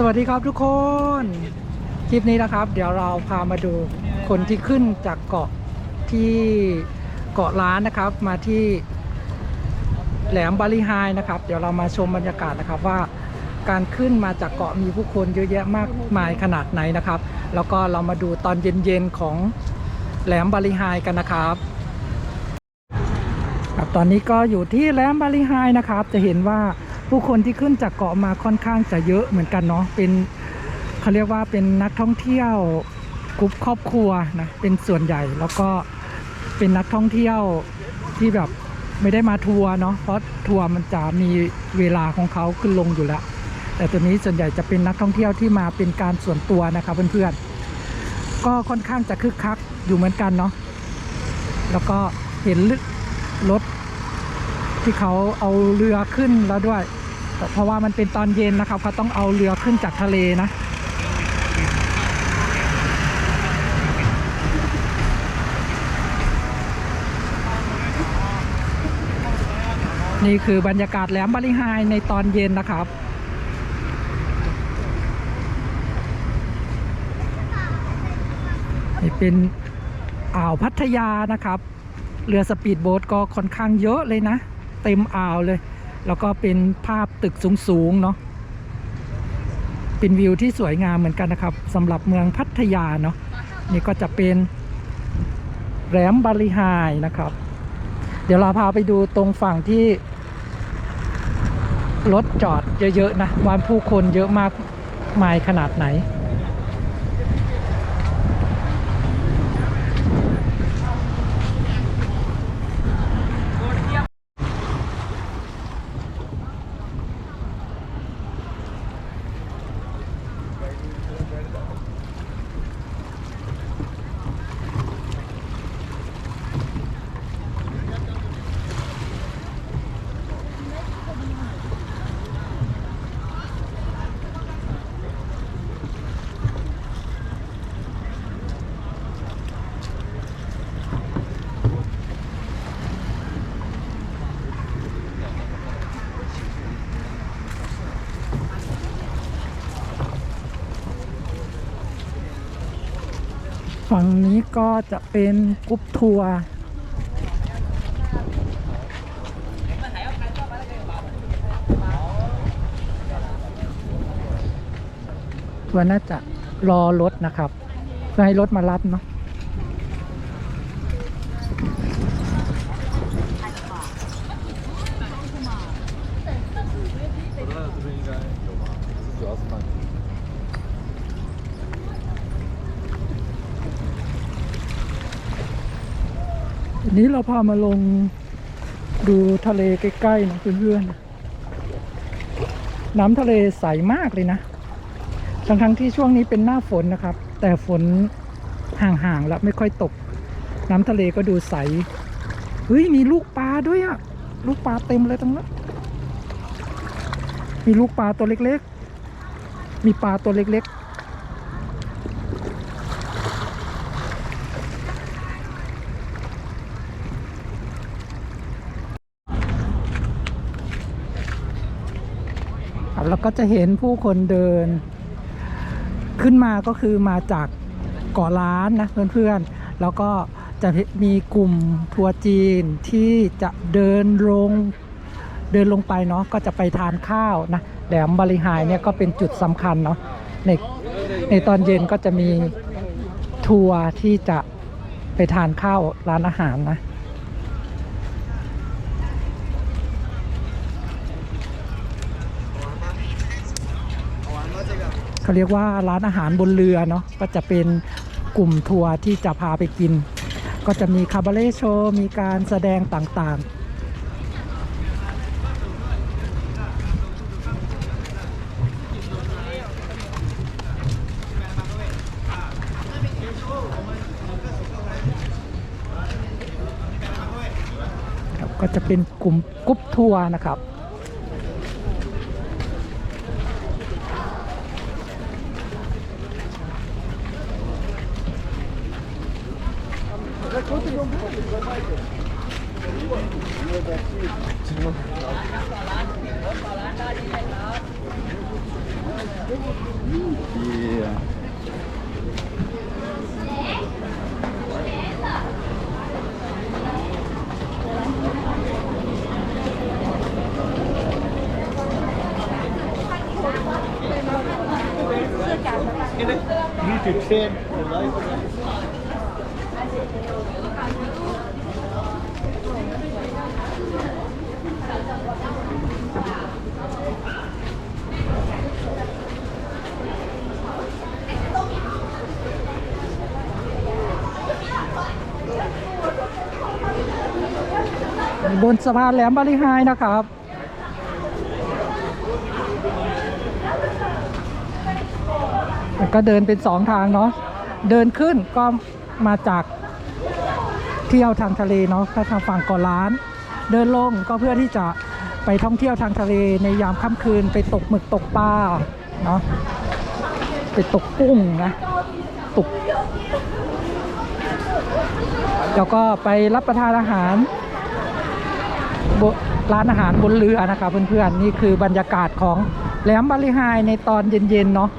สวัสดีครับทุกคน คลิปนี้นะครับ เดี๋ยวเราพามาดูคนที่ขึ้นจากเกาะที่เกาะล้านนะครับ มาที่แหลมบาลีไฮนะครับ เดี๋ยวเรามาชมบรรยากาศนะครับว่า การขึ้นมาจากเกาะมีผู้คนเยอะแยะมากมายขนาดไหนนะครับ แล้วก็เรามาดูตอนเย็นๆของแหลมบาลีไฮกันนะครับครับตอนนี้ก็อยู่ที่แหลมบาลีไฮนะครับ จะเห็นว่า ผู้คนที่ขึ้นจากเกาะมาค่อนข้างจะเยอะเหมือนกันเนาะเป็นเขาเรียกว่าเป็นนักท่องเที่ยวกลุ่มครอบครัวนะเป็นส่วนใหญ่แล้วก็เป็นนักท่องเที่ยวที่แบบไม่ได้มาทัวร์เนาะเพราะทัวร์มันจะมีเวลาของเขาขึ้นลงอยู่แล้ว แต่ตัวนี้ส่วนใหญ่จะเป็นนักท่องเที่ยวที่มาเป็นการส่วนตัวนะครับเพื่อนๆก็ค่อนข้างจะคึกคักอยู่เหมือนกันเนาะแล้วก็เห็นรถที่เขาเอาเรือขึ้นแล้วด้วย เพราะว่ามันเป็นตอนเย็นนะครับเขาต้องเอาเรือขึ้นจากทะเลนะนี่คือบรรยากาศแหลมบริไฮในตอนเย็นนะครับ นี่เป็นอ่าวพัทยานะครับ เรือสปีดโบ๊ทก็ค่อนข้างเยอะเลยนะ เต็มอ่าวเลย แล้วก็เป็นภาพตึกสูงๆเนาะเป็นวิวที่สวยงามเหมือนกันนะครับสำหรับเมืองพัทยาเนาะนี่ก็จะเป็นแหลมบาลีไฮนะครับ เดี๋ยวเราพาไปดูตรงฝั่งที่รถจอดเยอะๆนะวันผู้คนเยอะมากมายขนาดไหน ฝั่งนี้ก็จะเป็นกรุ๊ปทัวร์ทัวร์น่าจะรอรถนะครับเพื่อให้รถมารับเนาะ นี้เราพามาลงดูทะเลใกล้ๆนะเพื่อนๆน้ำทะเลใสมากเลยนะทั้งๆที่ช่วงนี้เป็นหน้าฝนนะครับ แต่ฝนห่างๆแล้วไม่ค่อยตก น้ำทะเลก็ดูใสเฮ้ยมีลูกปลาด้วยอะลูกปลาเต็มเลยตรงนั้นมีลูกปลาตัวเล็กๆ มีปลาตัวเล็กๆ แล้วก็จะเห็นผู้คนเดิน ขึ้นมาก็คือมาจากเกาะล้านนะเพื่อนๆ แล้วก็จะมีกลุ่มทัวร์จีนที่จะเดินลงเดินลงไปเนาะก็จะไปทานข้าวนะแหลมบริหายเนี่ยก็เป็นจุดสำคัญเนาะในในตอนเย็นก็จะมีทัวร์ที่จะไปทานข้าวร้านอาหารนะ เขาเรียกว่าร้านอาหารบนเรือเนาะก็จะเป็นกลุ่มทัวร์ที่จะพาไปกิน ก็จะมีคาบาเล่โชว์มีการแสดงต่างๆก็จะเป็นกลุ่มกรุ๊ปทัวร์นะครับ 지금 Yeah. บ นสะพานแหลมบาลีไฮนะครับก็เดินเป็นสองทางเนาะเดินขึ้นก็มาจากเที่ยวทางทะเลเนาะถ้าทางฝั่งเกาะล้าน เดินลงก็เพื่อที่จะไปท่องเที่ยวทางทะเลในยามค่ำคืนไปตกหมึกตกปลาเนาะไปตกกุ้งนะตกแล้วก็ไปรับประทานอาหาร ร้านอาหารบนเรือนะคะเพื่อนๆนี่คือบรรยากาศของแหลมบาลีไฮในตอนเย็นๆเนาะ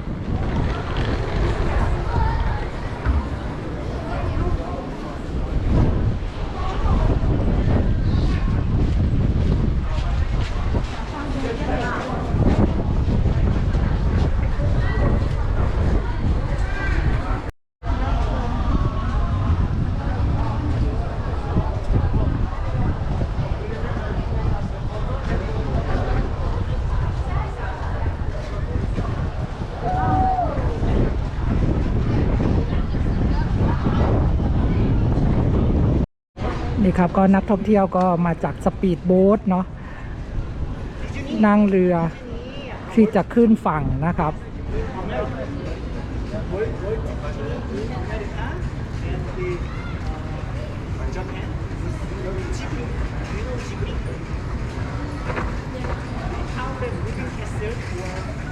นี่ครับก็นักท่องเที่ยวก็มาจากสปีดโบ๊ทเนาะนั่งเรือที่จะขึ้นฝั่งนะครับ哥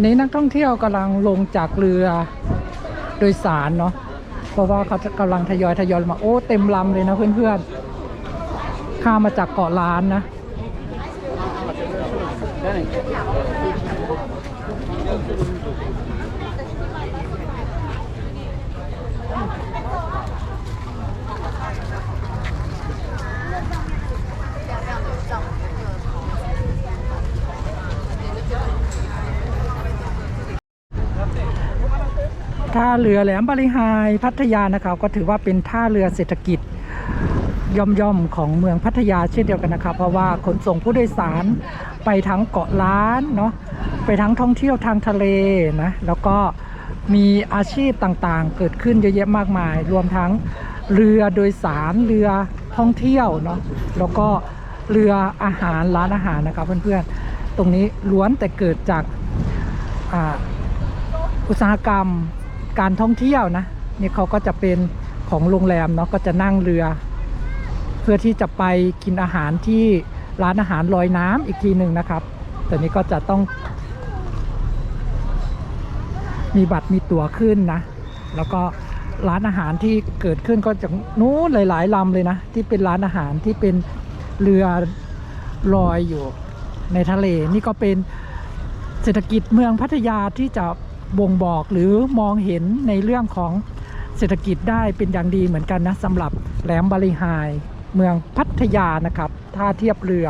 อนนี้นักท่องเที่ยวกำลังลงจากเรือโดยสารเนาะเพราะว่าเขาจะกำลังทยอยทยอยมาโอ้เต็มลำเลยนะเพื่อนๆข้ามมาจากเกาะล้านนะ ท่าเรือแหลมบาลีไฮพัทยานะครับ ก็ถือว่าเป็นท่าเรือเศรษฐกิจย่อมๆของเมืองพัทยาเช่นเดียวกันนะครับ เพราะว่าขนส่งผู้โดยสารไปทั้งเกาะล้านเนาะไปทั้งท่องเที่ยวทางทะเลนะแล้วก็มีอาชีพต่างๆ เกิดขึ้นเยอะแยะมากมาย รวมทั้งเรือโดยสารเรือท่องเที่ยวเนาะแล้วก็เรืออาหารร้านอาหารนะครับเพื่อนๆตรงนี้ล้วนแต่เกิดจากออุตสาหกรรม การท่องเที่ยวนะนี่เขาก็จะเป็นของโรงแรมเนาะก็จะนั่งเรือ เพื่อที่จะไปกินอาหารที่ร้านอาหารลอยน้ำอีกทีหนึ่งนะครับ แต่นี้ก็จะต้อง มีบัตรมีตั๋วขึ้นนะ แล้วก็ร้านอาหารที่เกิดขึ้นก็จากนู้นหลาย ๆลำเลยนะ ที่เป็นร้านอาหารที่เป็นเรือลอยอยู่ในทะเล นี่ก็เป็นเศรษฐกิจเมืองพัทยาที่จะ บ่งบอกหรือมองเห็นในเรื่องของเศรษฐกิจได้เป็นอย่างดีเหมือนกันนะสำหรับแหลมบาลีไฮเมืองพัทยานะครับท่าเทียบเรือ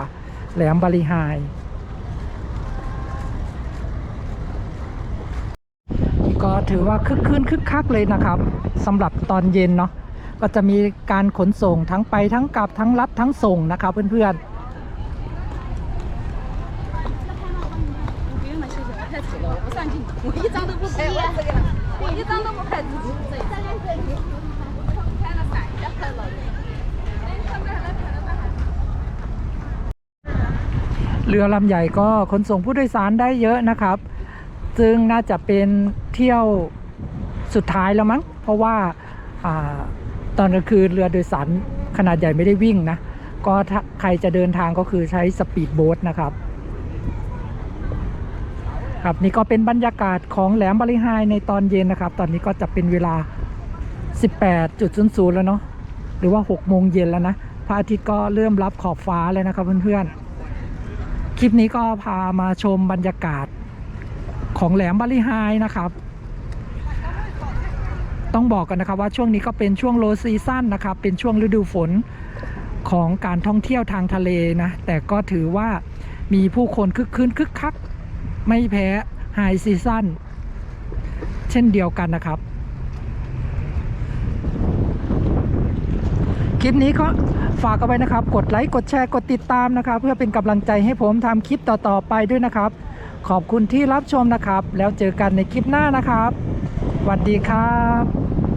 แหลมบาลีไฮก็ถือว่าคึกคืนคึกคักเลยนะครับสำหรับตอนเย็นเนาะก็จะมีการขนส่งทั้งไปทั้งกลับทั้งรับทั้งส่งนะครับเพื่อนๆ 上镜，我一张都不拍我这个了，我一张都不拍自己。拍了闪一下，拍了。哎，他们还来拍了啥？ เรือลำใหญ่ก็ขนส่งผู้โดยสารได้เยอะนะครับ ซึ่งน่าจะเป็นเที่ยวสุดท้ายแล้วมั้ง เพราะว่าอาตอนกลางคืนเรือโดยสารขนาดใหญ่ไม่ได้วิ่งนะ ก็ถ้าใครจะเดินทางก็คือใช้สปีดโบ๊ทนะครับ ครับนี่ก็เป็นบรรยากาศของแหลมบาลีไฮในตอนเย็นนะครับ ตอนนี้ก็จะเป็นเวลา 18.00 แล้วเนาะหรือว่า 6 โมงเย็นแล้วนะพระอาทิตย์ก็เริ่มรับขอบฟ้าแล้วนะครับเพื่อนๆ คลิปนี้ก็พามาชมบรรยากาศของแหลมบาลีไฮนะครับ ต้องบอกกันนะครับว่าช่วงนี้ก็เป็นช่วงโลซีซั่นนะครับ เป็นช่วงฤดูฝนของการท่องเที่ยวทางทะเลนะ แต่ก็ถือว่ามีผู้คนคึกคืนคึกคัก ไม่แพ้ไฮซีซั่นเช่นเดียวกันนะครับ คลิปนี้ก็ฝากเอาไว้นะครับ กดไลค์กดแชร์กดติดตามนะครับ เพื่อเป็นกำลังใจให้ผมทำคลิปต่อๆไปด้วยนะครับ ขอบคุณที่รับชมนะครับ แล้วเจอกันในคลิปหน้านะครับสวัสดีครับ